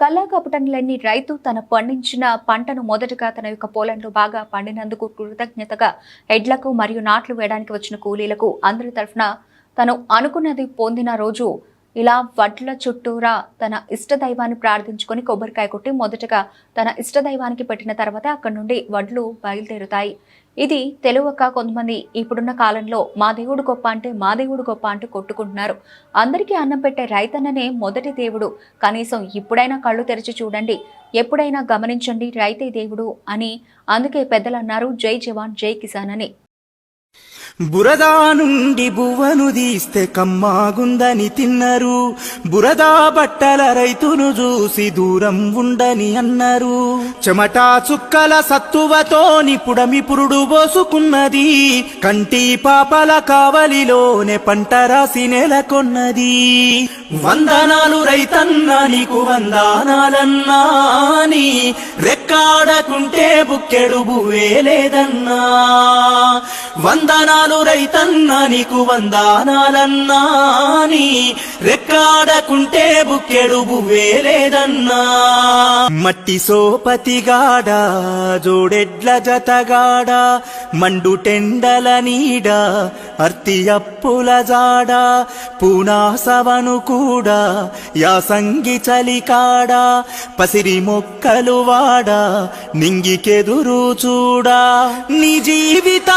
కళ్ళాకపటంలేని రైతు తన పండించిన పంటను మొదటగా తన యొక్క పొలంలో బాగా పండినందుకు కృతజ్ఞతగా ఎడ్లకు మరియు నాట్లు వేయడానికి వచ్చిన కూలీలకు అందరి తరఫున తను అనుకున్నది పొందిన రోజు ఇలా వడ్ల చుట్టూరా తన ఇష్టదైవాన్ని ప్రార్థించుకొని కొబ్బరికాయ కొట్టి మొదటగా తన ఇష్టదైవానికి పెట్టిన తర్వాత అక్కడి నుండి వడ్లు బయలుదేరుతాయి. ఇది తెలువక కొంతమంది ఇప్పుడున్న కాలంలో మా దేవుడు గొప్ప అంటే మా దేవుడు గొప్ప అంటూ కొట్టుకుంటున్నారు. అందరికీ అన్నం పెట్టే రైతన్ననే మొదటి దేవుడు. కనీసం ఇప్పుడైనా కళ్ళు తెరిచి చూడండి. ఎప్పుడైనా గమనించండి రైతే దేవుడు అని అందుకే పెద్దలు అన్నారు జై జవాన్ జై కిసాన్ అని. బురదా నుండి బువ్వను తీస్తే కమ్మాగుందని తిన్నరు. బురదా బట్టల రైతును చూసి దూరం ఉండని అన్నారు. చెమటా చుక్కల సత్తువతో నిపుడమి పురుడు పోసుకున్నది. కంటి పాపల కావలిలోనే పంట రాసి నెలకొన్నది. వందనాలు రైతన్నా నీకు వందనాలన్నా నీ రెక్కాడకుంటే బుక్కెడు బువ్వే లేదన్నా. వందనాలు రైతన్నా నీకు వందనాలన్నా నీ రెక్కాడకుంటే బుక్కెడు బువ్వే మట్టి సోపతిగాడ జోడెడ్ల జతగాడ మండు టెండల నీడ అర్తి అప్పుల జాడ పూనాసవను కూడా యాసంగి చలికాడ పసిరి మొక్కలు వాడ నింగికెదురు చూడా. నీ జీవిత